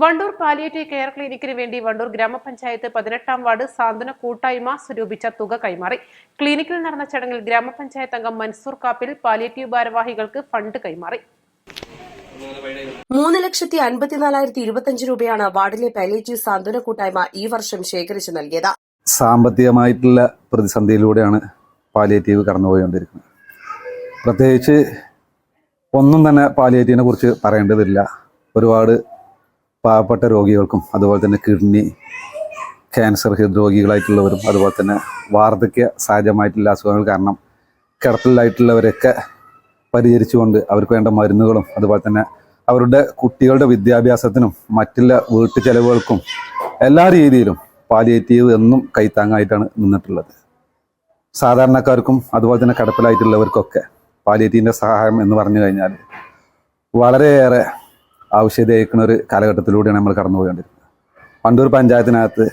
Wandoor palliative care ക്ലിനിക്കിന് വേണ്ടി വണ്ടൂർ ഗ്രാമപഞ്ചായത്ത് പതിനെട്ടാം വാർഡ് സാന്ത്വന കൂട്ടായ്മ സ്വരൂപിച്ച തുക കൈമാറി. ക്ലിനിക്കിൽ നടന്ന ചടങ്ങിൽ ഗ്രാമപഞ്ചായത്ത് അംഗം മൻസൂർ കാപ്പിൽ പാലിയേറ്റീവ് ഭാരവാഹികൾക്ക് ഫണ്ട് കൈമാറി. മൂന്ന് ലക്ഷത്തി അൻപത്തിനാലായിരത്തി ഇരുപത്തിയഞ്ച് രൂപയാണ് വാർഡിലെ പാലിയേറ്റീവ് സാന്ത്വന കൂട്ടായ്മ ഈ വർഷം ശേഖരിച്ചു നൽകിയത്. സാമ്പത്തികമായിട്ടുള്ള പ്രതിസന്ധിയിലൂടെയാണ് പാലിയേറ്റീവ് കടന്നുപോയിക്കൊണ്ടിരിക്കുന്നത്. പ്രത്യേകിച്ച് ഒന്നും തന്നെ പാലിയേറ്റീവിനെ കുറിച്ച് പറയേണ്ടതില്ല. ഒരുപാട് പാവപ്പെട്ട രോഗികൾക്കും അതുപോലെ തന്നെ കിഡ്നി ക്യാൻസർ രോഗികളായിട്ടുള്ളവരും അതുപോലെ തന്നെ വാർദ്ധക്യ സഹജമായിട്ടുള്ള അസുഖങ്ങൾ കാരണം കിടപ്പിലായിട്ടുള്ളവരൊക്കെ പരിചരിച്ചുകൊണ്ട് അവർക്ക് വേണ്ട മരുന്നുകളും അതുപോലെ തന്നെ അവരുടെ കുട്ടികളുടെ വിദ്യാഭ്യാസത്തിനും മറ്റുള്ള വീട്ടു ചെലവുകൾക്കും എല്ലാ രീതിയിലും പാലിയേറ്റീവ് എന്നും കൈത്താങ്ങായിട്ടാണ് നിന്നിട്ടുള്ളത്. സാധാരണക്കാർക്കും അതുപോലെ തന്നെ കിടപ്പിലായിട്ടുള്ളവർക്കൊക്കെ പാലിയേറ്റീവിന്റെ സഹായം എന്ന് പറഞ്ഞു കഴിഞ്ഞാൽ വളരെയേറെ ആവശ്യതയേക്കുന്ന ഒരു കാലഘട്ടത്തിലൂടെയാണ് നമ്മൾ കടന്നുപോയിക്കൊണ്ടിരുന്നത്. വണ്ടൂർ പഞ്ചായത്തിനകത്ത്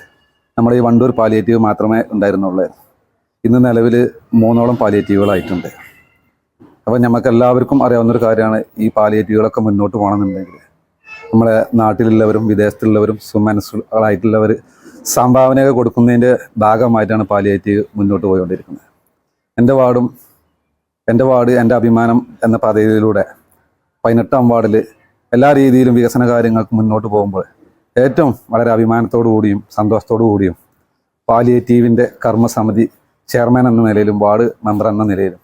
നമ്മൾ ഈ വണ്ടൂർ പാലിയേറ്റീവ് മാത്രമേ ഉണ്ടായിരുന്നുള്ളൂ. ഇന്ന് നിലവിൽ മൂന്നോളം പാലിയേറ്റീവുകളായിട്ടുണ്ട് അപ്പോൾ നമുക്ക് എല്ലാവർക്കും അറിയാവുന്നൊരു കാര്യമാണ് ഈ പാലിയേറ്റീവുകളൊക്കെ മുന്നോട്ട് പോകണമെന്നുണ്ടെങ്കിൽ നമ്മളെ നാട്ടിലുള്ളവരും വിദേശത്തുള്ളവരും സുമനസ്സുകളായിട്ടുള്ളവർ സംഭാവനയൊക്കെ കൊടുക്കുന്നതിന്റെ ഭാഗമായിട്ടാണ് പാലിയേറ്റീവ് മുന്നോട്ട് പോയിക്കൊണ്ടിരിക്കുന്നത്. എന്റെ വാർഡും എന്റെ വാർഡ് എന്റെ അഭിമാനം എന്ന പദ്ധതിയിലൂടെ പതിനെട്ടാം വാർഡിൽ എല്ലാ രീതിയിലും വികസന കാര്യങ്ങൾക്ക് മുന്നോട്ട് പോകുമ്പോൾ ഏറ്റവും വളരെ അഭിമാനത്തോടു കൂടിയും സന്തോഷത്തോടു കൂടിയും പാലിയേറ്റീവിന്റെ കർമ്മസമിതി ചെയർമാൻ എന്ന നിലയിലും വാർഡ് മെമ്പർ എന്ന നിലയിലും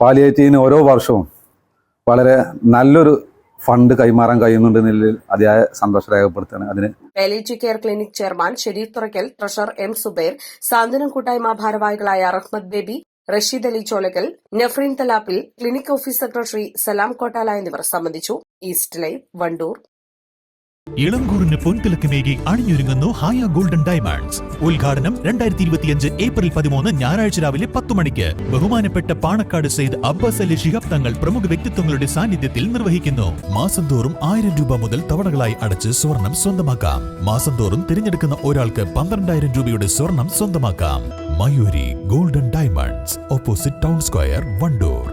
പാലിയേറ്റീവിന് ഓരോ വർഷവും വളരെ നല്ലൊരു ഫണ്ട് കൈമാറാൻ കഴിയുന്നുണ്ട് നിലയിൽ അതിയായ സന്തോഷം രേഖപ്പെടുത്തുകയാണ്. അതിന് palliative care clinic chairman Sharif Thurakkal treasurer M Zubair Santhwanam കൂട്ടായ്മ ഭാരവാഹികളായ Rahmad Baby Rasheed Ali Cholakkal Nafreen Thalappil clinic office secretary Salam Kottala എന്നിവർ സംബന്ധിച്ചു. East live Wandoor. ഇളങ്കൂറിന് പൊൻതിളക്കമേകി അണിഞ്ഞൊരുങ്ങുന്നു ഹായ ഗോൾഡൻ ഡയമണ്ട്സ്. ഉദ്ഘാടനം രണ്ടായിരത്തി ഇരുപത്തിയഞ്ച് ഏപ്രിൽ പതിമൂന്ന് ഞായറാഴ്ച രാവിലെ പത്ത് മണിക്ക്. ബഹുമാനപ്പെട്ട പാണക്കാട് സെയ്ദ് അബ്ബാസ് അലി ശിഹാബ് തങ്ങൾ പ്രമുഖ വ്യക്തിത്വങ്ങളുടെ സാന്നിധ്യത്തിൽ നിർവഹിക്കുന്നു. മാസം തോറും ആയിരം രൂപ മുതൽ തവണകളായി അടച്ച് സ്വർണം സ്വന്തമാക്കാം. മാസം തോറും തിരഞ്ഞെടുക്കുന്ന ഒരാൾക്ക് പന്ത്രണ്ടായിരം രൂപയുടെ സ്വർണം സ്വന്തമാക്കാം. Mayuri golden diamonds opposite town square Wandoor.